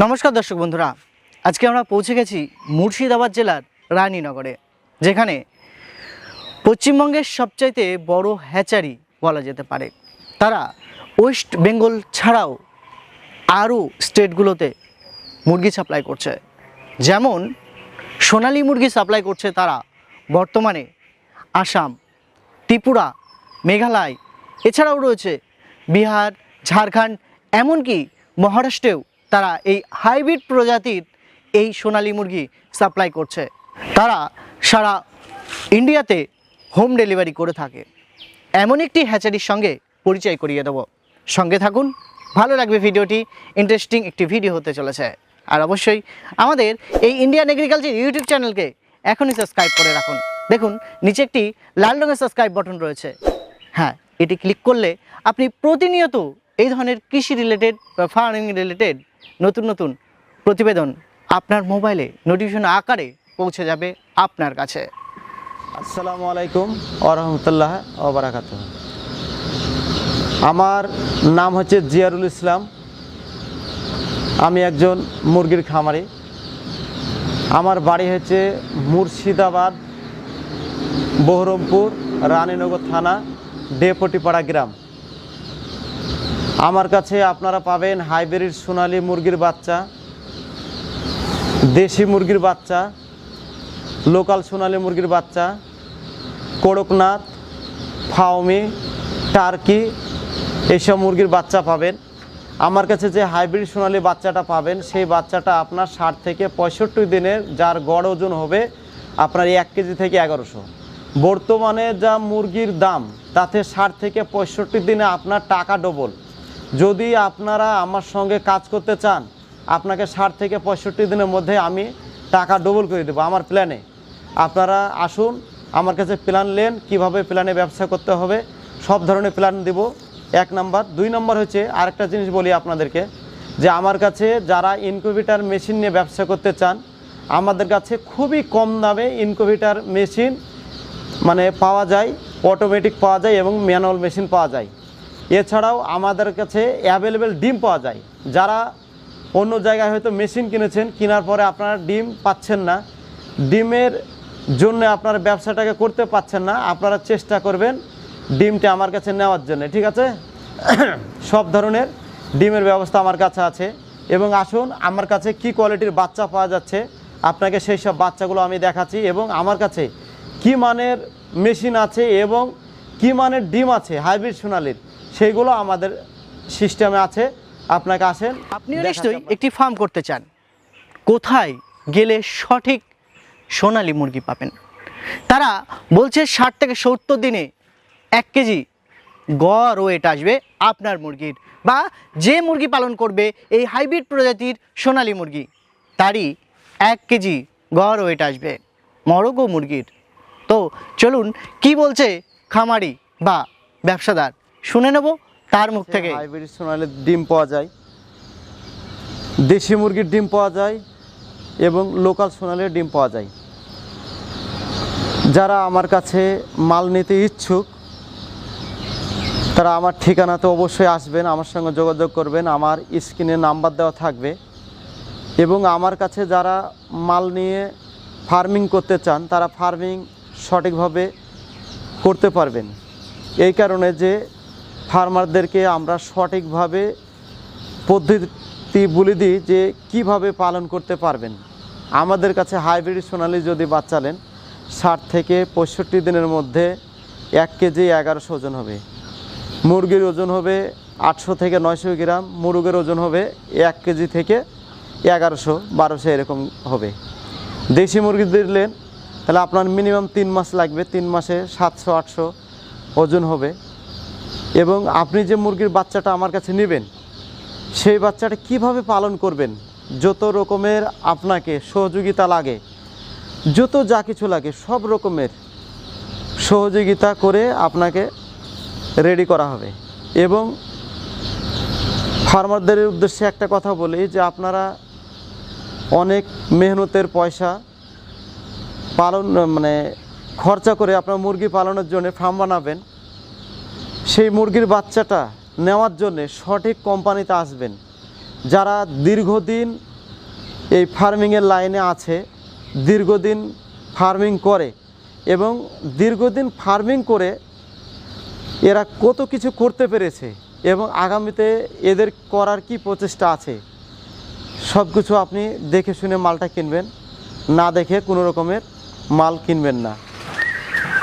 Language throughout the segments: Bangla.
নমস্কার দর্শক বন্ধুরা, আজকে আমরা পৌঁছে গেছি মুর্শিদাবাদ জেলার রানীনগরে, যেখানে পশ্চিমবঙ্গের সবচাইতে বড় হ্যাচারি বলা যেতে পারে। তারা ওয়েস্ট বেঙ্গল ছাড়াও আরও স্টেটগুলোতে মুরগি সাপ্লাই করছে। যেমন, সোনালী মুরগি সাপ্লাই করছে তারা বর্তমানে আসাম, ত্রিপুরা, মেঘালয়, এছাড়াও রয়েছে বিহার, ঝাড়খণ্ড, এমনকি মহারাষ্ট্রেও তারা এই হাইব্রিড প্রজাতির এই সোনালী মুরগি সাপ্লাই করছে। তারা সারা ইন্ডিয়াতে হোম ডেলিভারি করে থাকে। এমন একটি হ্যাচারির সঙ্গে পরিচয় করিয়ে দেবো। সঙ্গে থাকুন, ভালো লাগবে ভিডিওটি ইন্টারেস্টিং একটি ভিডিও হতে চলেছে। আর অবশ্যই আমাদের এই ইন্ডিয়ান এগ্রিকালচার ইউটিউব চ্যানেলকে এখনই সাবস্ক্রাইব করে রাখুন। দেখুন, নিচে একটি লাল রঙের সাবস্ক্রাইব বাটন রয়েছে। হ্যাঁ এটি ক্লিক করলে আপনি প্রতিনিয়ত এই ধরনের কৃষি রিলেটেড বা ফার্মিং রিলেটেড নতুন নতুন প্রতিবেদন আপনার মোবাইলে নোটিফিকেশন আকারে পৌঁছে যাবে আপনার কাছে। আসসালামু আলাইকুম ওরহমতুল্লাহ ওবরাকাত আমার নাম হচ্ছে জিয়ারুল ইসলাম। আমি একজন মুরগির খামারি। আমার বাড়ি হচ্ছে মুর্শিদাবাদ, বহরমপুর, রানীনগর থানা ডেপটিপাড়া গ্রাম। আমার কাছে আপনারা পাবেন হাইব্রিড সোনালী মুরগির বাচ্চা, দেশি মুরগির বাচ্চা, লোকাল সোনালী মুরগির বাচ্চা করকনাথ ফাউমি টার্কি এইসব মুরগির বাচ্চা পাবেন। আমার কাছে যে হাইব্রিড সোনালি বাচ্চাটা পাবেন, সেই বাচ্চাটা আপনার ষাট থেকে পঁয়ষট্টি দিনের, যার গড় ওজন হবে আপনার এক কেজি থেকে এগারোশো। বর্তমানে যা মুরগির দাম, তাতে ষাট থেকে পঁয়ষট্টি দিনে আপনার টাকা ডবল যদি আপনারা আমার সঙ্গে কাজ করতে চান, আপনাকে ষাট থেকে পঁয়ষট্টি দিনের মধ্যে আমি টাকা ডবল করে দেবো আমার প্ল্যানে আপনারা আসুন, আমার কাছে প্ল্যান নেন, কীভাবে প্ল্যানে ব্যবসা করতে হবে, সব ধরনের প্ল্যান দেব। এক নাম্বার। দুই নম্বর হচ্ছে আরেকটা জিনিস বলি আপনাদেরকে, যে আমার কাছে যারা ইনকিউবেটার মেশিন নিয়ে ব্যবসা করতে চান, আমাদের কাছে খুবই কম দামে ইনকিউবেটার মেশিন মানে পাওয়া যায় অটোমেটিক পাওয়া যায় এবং ম্যানুয়াল মেশিন পাওয়া যায়। এছাড়াও আমাদের কাছে অ্যাভেলেবেল ডিম পাওয়া যায়। যারা অন্য জায়গায় হয়তো মেশিন কিনেছেন, কেনার পরে আপনারা ডিম পাচ্ছেন না। ডিমের জন্য আপনার ব্যবসাটাকে করতে পাচ্ছেন না। আপনারা চেষ্টা করবেন ডিমটা আমার কাছে নেওয়ার জন্য, ঠিক আছে? সব ধরনের ডিমের ব্যবস্থা আমার কাছে আছে। এবং আসুন, আমার কাছে কি কোয়ালিটির বাচ্চা পাওয়া যাচ্ছে, আপনাকে সেই সব বাচ্চাগুলো আমি দেখাচ্ছি। এবং আমার কাছে কি মানের মেশিন আছে এবং কি মানের ডিম আছে হাইব্রিড সোনালির। সেইগুলো আমাদের সিস্টেমে আছে। আপনাকে আসেন আপনিও নিশ্চয়ই একটি ফার্ম করতে চান। কোথায় গেলে সঠিক সোনালি মুরগি পাবেন? তারা বলছে ষাট থেকে সত্তর দিনে এক কেজি গড় ওয়েট আসবে আপনার মুরগির বা যে মুরগি পালন করবে এই হাইব্রিড প্রজাতির সোনালি মুরগি তারই এক কেজি গড় ওয়েট আসবে মরগো মুরগির। তো চলুন কি বলছে খামারি বা ব্যবসাদার? শুনে নেব তার মুখ থেকে। হাইব্রিড সোনালির ডিম পাওয়া যায়। দেশি মুরগির ডিম পাওয়া যায় এবং লোকাল সোনালির ডিম পাওয়া যায়। যারা আমার কাছে মাল নিতে ইচ্ছুক তারা আমার ঠিকানাতে অবশ্যই আসবেন আমার সঙ্গে যোগাযোগ করবেন আমার স্ক্রিনে নাম্বার দেওয়া থাকবে। এবং আমার কাছে যারা মাল নিয়ে ফার্মিং করতে চান তারা ফার্মিং সঠিকভাবে করতে পারবেন। এই কারণে যে ফার্মারদেরকে আমরা সঠিকভাবে পদ্ধতি বলে দিই যে কীভাবে পালন করতে পারবেন। আমাদের কাছে হাইব্রিড সোনালি যদি বাচ্চা ষাট থেকে পঁয়ষট্টি দিনের মধ্যে এক কেজি এগারোশো ওজন হবে। মুরগির ওজন হবে আটশো থেকে নয়শো গ্রাম, মুরগের ওজন হবে এক কেজি থেকে এগারোশো, বারোশো এরকম হবে। দেশি মুরগি দিলেন তাহলে আপনার মিনিমাম তিন মাস লাগবে, তিন মাসে সাতশো, আটশো ওজন হবে। এবং আপনি যে মুরগির বাচ্চাটা আমার কাছে নেবেন, সেই বাচ্চাটা কীভাবে পালন করবেন? যত রকমের আপনাকে সহযোগিতা লাগে, যত যা কিছু লাগে, সব রকমের সহযোগিতা করে আপনাকে রেডি করা হবে। এবং ফার্মারদের উদ্দেশ্যে একটা কথা বলি যে, আপনারা অনেক মেহনতের পয়সা পালন মানে খরচা করে আপনার মুরগি পালনের জন্য ফার্ম বানাবেন। সেই মুরগির বাচ্চাটা নেওয়ার জন্যে সঠিক কোম্পানিতে আসবেন। যারা দীর্ঘদিন এই ফার্মিংয়ের লাইনে আছে, দীর্ঘদিন ফার্মিং করে এবং দীর্ঘদিন ফার্মিং করে এরা কত কিছু করতে পেরেছে এবং আগামীতে এদের করার কি প্রচেষ্টা আছে সব কিছু আপনি দেখে শুনে মালটা কিনবেন। না দেখে কোনো রকমের মাল কিনবেন না।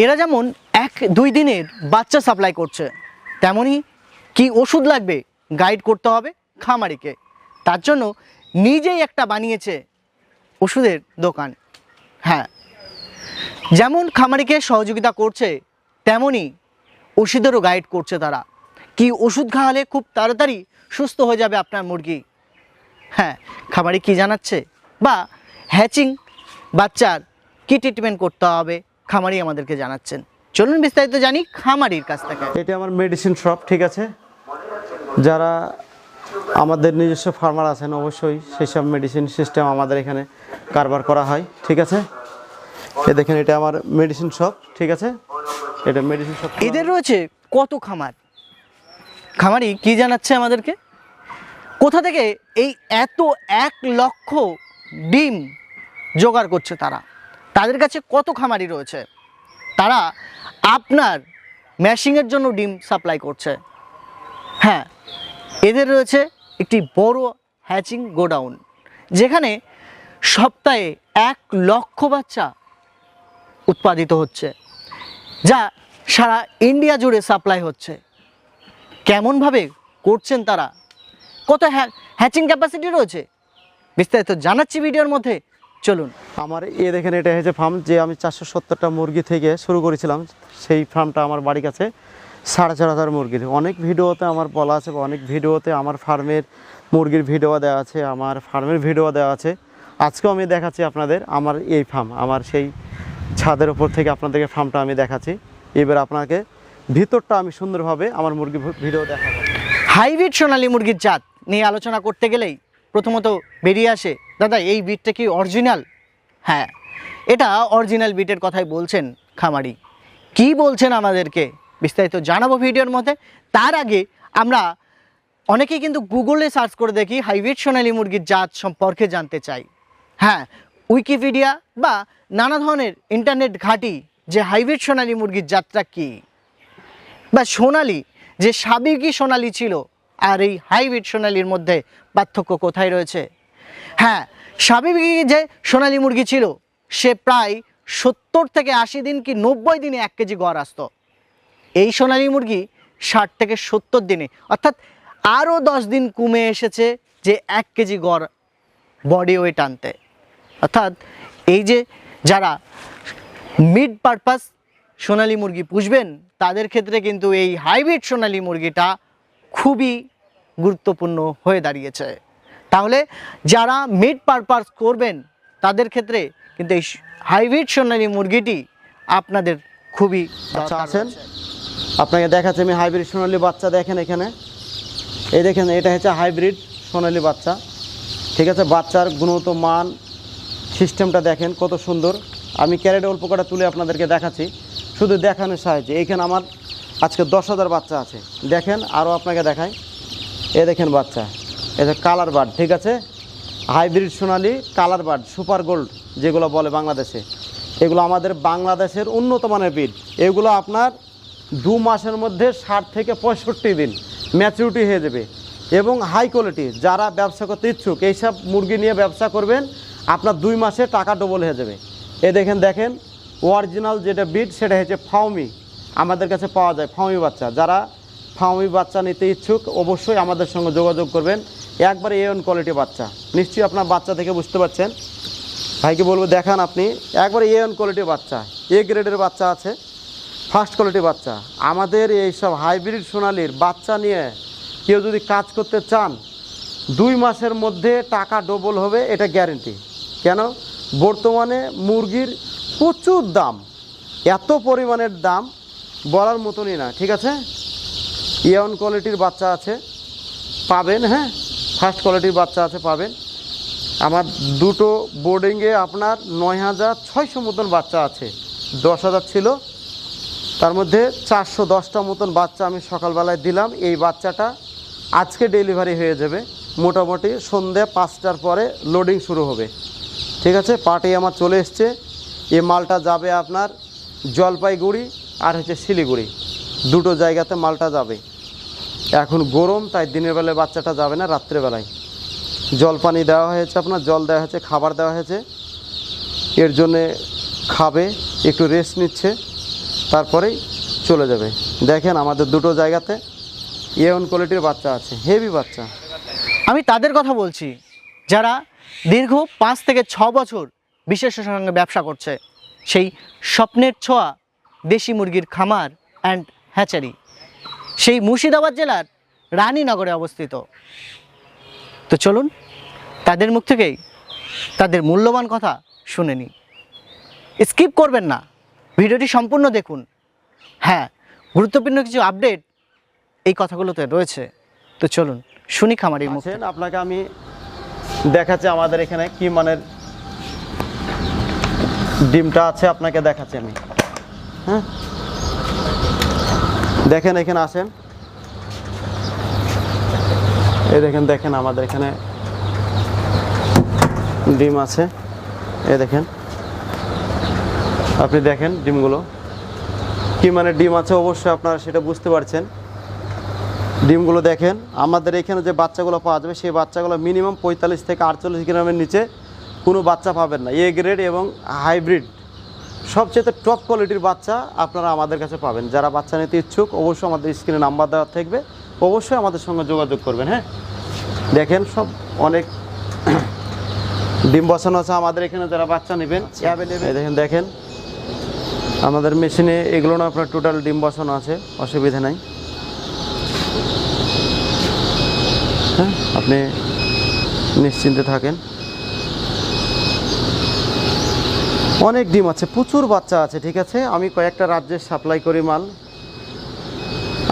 এরা যেমন এক দুই দিনের বাচ্চা সাপ্লাই করছে, তেমনই কি ওষুধ লাগবে গাইড করতে হবে খামারিকে। তার জন্য নিজেই একটা বানিয়েছে ওষুধের দোকান। হ্যাঁ যেমন খামারিকে সহযোগিতা করছে, তেমনই ওষুধেরও গাইড করছে তারা। কি ওষুধ খাওয়ালে খুব তাড়াতাড়ি সুস্থ হয়ে যাবে আপনার মুরগি? হ্যাঁ খামারি কি জানাচ্ছে? বা হ্যাচিং বাচ্চার কি ট্রিটমেন্ট করতে হবে? খামারি আমাদেরকে জানাচ্ছেন। চলুন বিস্তারিত জানি খামারির কাছ থেকে। এটা আমার মেডিসিন শপ ঠিক আছে? যারা আমাদের নিজস্ব ফার্মার আছেন অবশ্যই সেই সব মেডিসিন সিস্টেম আমাদের এখানে কারবার করা হয় ঠিক আছে? এ দেখেন এটা আমার মেডিসিন শপ ঠিক আছে? এটা মেডিসিন শপ এদের রয়েছে কত খামার? খামারি কি জানাচ্ছে আমাদেরকে? কোথা থেকে এই এত এক লক্ষ ডিম জোগাড় করছে তারা? তাদের কাছে কত খামারি রয়েছে? তারা আপনার ম্যাশিংয়ের জন্য ডিম সাপ্লাই করছে। হ্যাঁ এদের রয়েছে একটি বড় হ্যাচিং গোডাউন যেখানে সপ্তাহে এক লক্ষ বাচ্চা উৎপাদিত হচ্ছে, যা সারা ইন্ডিয়া জুড়ে সাপ্লাই হচ্ছে। কেমনভাবে করছেন তারা? কত হ্যাচিং ক্যাপাসিটি রয়েছে? বিস্তারিত জানাচ্ছি ভিডিওর মধ্যে। চলুন। আমার এ দেখেন এটা হয়েছে ফার্ম যে আমি চারশো সত্তরটা মুরগি থেকে শুরু করেছিলাম সেই ফার্মটা আমার বাড়ির কাছে সাড়ে চার হাজার মুরগির অনেক ভিডিওতে আমার বলা আছে বা অনেক ভিডিওতে আমার ফার্মের মুরগির ভিডিও দেওয়া আছে আমার ফার্মের ভিডিও দেওয়া আছে। আজকেও আমি দেখাচ্ছি আপনাদের আমার এই ফার্ম আমার সেই ছাদের ওপর থেকে আপনাদেরকে ফার্মটা আমি দেখাচ্ছি। এবার আপনাকে ভিতরটা আমি সুন্দরভাবে আমার মুরগি ভিডিও দেখাবো। হাইব্রিড সোনালী মুরগির জাত নিয়ে আলোচনা করতে গেলেই প্রথমত বেরিয়ে আসে। দাদা এই বিটটা কি অরিজিনাল হ্যাঁ। এটা অরিজিনাল বিটের কথাই বলছেন খামারি। কি বলছেন আমাদেরকে? বিস্তারিত জানাব ভিডিওর মধ্যে। তার আগে আমরা অনেকেই কিন্তু গুগলে সার্চ করে দেখি হাইব্রিড সোনালি মুরগির জাত সম্পর্কে জানতে চাই। হ্যাঁ উইকিপিডিয়া বা নানা ধরনের ইন্টারনেট ঘাঁটি যে হাইব্রিড সোনালি মুরগির জাতটা কী? বা সোনালি যে সাবেকি সোনালি ছিল আর এই হাইব্রিড সোনালির মধ্যে পার্থক্য কোথায় রয়েছে? হ্যাঁ স্বাভাবিক যে সোনালি মুরগি ছিল, সে প্রায় সত্তর থেকে আশি দিন কি নব্বই দিনে এক কেজি গড় আসতো। এই সোনালি মুরগি ষাট থেকে সত্তর দিনে, অর্থাৎ আরও দশ দিন কমে এসেছে যে এক কেজি গড় বডি ওয়েট আনতে। অর্থাৎ এই যে যারা মিড পারপাস সোনালী মুরগি পুষবেন, তাদের ক্ষেত্রে কিন্তু এই হাইব্রিড সোনালি মুরগিটা খুবই গুরুত্বপূর্ণ হয়ে দাঁড়িয়েছে। তাহলে যারা মিড পারপাস করবেন তাদের ক্ষেত্রে কিন্তু এই হাইব্রিড সোনালী মুরগিটি আপনাদের খুবই আচ্ছা আছেন? আপনাকে দেখাচ্ছি আমি হাইব্রিড সোনালি বাচ্চা দেখেন এখানে। এই দেখেন এটা হচ্ছে হাইব্রিড সোনালি বাচ্চা। ঠিক আছে বাচ্চার গুণগত মান সিস্টেমটা দেখেন কত সুন্দর। আমি ক্যারেটে অল্প কটা তুলে আপনাদেরকে দেখাচ্ছি। শুধু দেখানোর সাহায্যে এইখানে আমার আজকে দশ হাজার বাচ্চা আছে। দেখেন আরও আপনাকে দেখাই। এ দেখেন বাচ্চা এটা কালার বার্ড ঠিক আছে? Hybrid Sonali colour bird super gold যেগুলো বলে বাংলাদেশে। এগুলো আমাদের বাংলাদেশের উন্নত মানের বিড এগুলো আপনার দু মাসের মধ্যে ষাট থেকে পঁয়ষট্টি দিন ম্যাচুরিটি হয়ে যাবে। এবং হাই কোয়ালিটি যারা ব্যবসা করতে ইচ্ছুক, এইসব মুরগি নিয়ে ব্যবসা করবেন, আপনার দুই মাসে টাকা ডবল হয়ে যাবে। এ দেখেন দেখেন অরিজিনাল যেটা বিড সেটা হচ্ছে ফাউমি আমাদের কাছে পাওয়া যায় ফাউমি বাচ্চা। যারা ফাউমি বাচ্চা নিতে ইচ্ছুক, অবশ্যই আমাদের সঙ্গে যোগাযোগ করবেন। একবারে এ ওয়ান কোয়ালিটি বাচ্চা। নিশ্চয়ই আপনার বাচ্চা থেকে বুঝতে পারছেন। ভাইকে বলব, দেখান আপনি। একবারে এ ওয়ান কোয়ালিটির বাচ্চা। এ গ্রেডের বাচ্চা আছে। ফার্স্ট কোয়ালিটি বাচ্চা। আমাদের এই সব হাইব্রিড সোনালির বাচ্চা নিয়ে কেউ যদি কাজ করতে চান, দুই মাসের মধ্যে টাকা ডবল হবে, এটা গ্যারেন্টি কেন? বর্তমানে মুরগির প্রচুর দাম। এত পরিমাণের দাম বলার মতনই না, ঠিক আছে? ইয়ন কোয়ালিটির বাচ্চা আছে, পাবেন হ্যাঁ? ফার্স্ট কোয়ালিটির বাচ্চা আছে, পাবেন। আমার দুটো বোর্ডিংয়ে আপনার নয় হাজার ছয়শো মতন বাচ্চা আছে। দশ হাজার ছিল। তার মধ্যে চারশো দশটা মতন বাচ্চা আমি সকালবেলায় দিলাম। এই বাচ্চাটা আজকে ডেলিভারি হয়ে যাবে। মোটামুটি সন্ধে পাঁচটার পরে লোডিং শুরু হবে। ঠিক আছে? পার্টি আমার চলে এসছে। এ মালটা যাবে আপনার জলপাইগুড়ি আর হচ্ছে শিলিগুড়ি। দুটো জায়গাতে মালটা যাবে। এখন গরম, তাই দিনের বেলায় বাচ্চাটা যাবে না, রাত্রেবেলায়। জল পানি দেওয়া হয়েছে আপনার, জল দেওয়া হয়েছে, খাবার দেওয়া হয়েছে। এর জন্যে খাবে, একটু রেস্ট নিচ্ছে, তারপরেই চলে যাবে। দেখেন আমাদের দুটো জায়গাতে এ ওয়ান কোয়ালিটির বাচ্চা আছে হেভি বাচ্চা। আমি তাদের কথা বলছি, যারা দীর্ঘ পাঁচ থেকে ছ বছর বিশেষের সঙ্গে ব্যবসা করছে, সেই স্বপ্নের ছোঁয়া দেশি মুরগির খামার অ্যান্ড হ্যাচারি সেই মুর্শিদাবাদ জেলার রানীনগরে অবস্থিত। তো চলুন, তাদের মুখ থেকেই তাদের মূল্যবান কথা শুনে নিই। স্কিপ করবেন না, ভিডিওটি সম্পূর্ণ দেখুন। হ্যাঁ গুরুত্বপূর্ণ কিছু আপডেট এই কথাগুলোতে রয়েছে। তো চলুন, শুনি খামারির মুখ। আপনাকে আমি দেখাচ্ছি আমাদের এখানে কি মানের ডিমটা আছে, আপনাকে দেখাচ্ছি আমি। হ্যাঁ? দেখেন, এখানে আসেন। এই দেখেন দেখেন আমাদের এখানে ডিম আছে। এ দেখেন। আপনি দেখেন ডিমগুলো। কি মানে ডিম আছে অবশ্যই আপনারা সেটা বুঝতে পারছেন। ডিমগুলো দেখেন, আমাদের এখানে যে বাচ্চাগুলো পাওয়া যাবে, সেই বাচ্চাগুলো মিনিমাম পঁয়তাল্লিশ থেকে আটচল্লিশ গ্রামের নিচে কোনো বাচ্চা পাবেন না। এ গ্রেড এবং হাইব্রিড সবচেয়ে টপ কোয়ালিটির বাচ্চা আপনারা আমাদের কাছে পাবেন। যারা বাচ্চা নিতে ইচ্ছুক অবশ্যই আমাদের স্ক্রিনে নাম্বার দেওয়া থাকবে। অবশ্যই আমাদের সঙ্গে যোগাযোগ করবেন হ্যাঁ? দেখেন সব অনেক ডিম বসানো আছে আমাদের এখানে যারা বাচ্চা নেবেন। দেখেন দেখেন। আমাদের মেশিনে এগুলো না আপনার টোটাল ডিম বসানো আছে অসুবিধা নাই। হ্যাঁ আপনি নিশ্চিন্তে থাকেন। অনেক ডিম আছে, প্রচুর বাচ্চা আছে, ঠিক আছে? আমি কয়েকটা রাজ্যে সাপ্লাই করি মাল।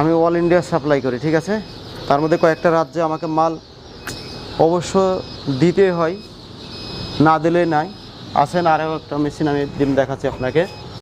আমি অল ইন্ডিয়া সাপ্লাই করি, ঠিক আছে? তার মধ্যে কয়েকটা রাজ্যে আমাকে মাল অবশ্য দিতে হয়, না দিলে নাই। আসেন আরও একটা মেশিন আমি ডিম দেখাচ্ছি আপনাকে।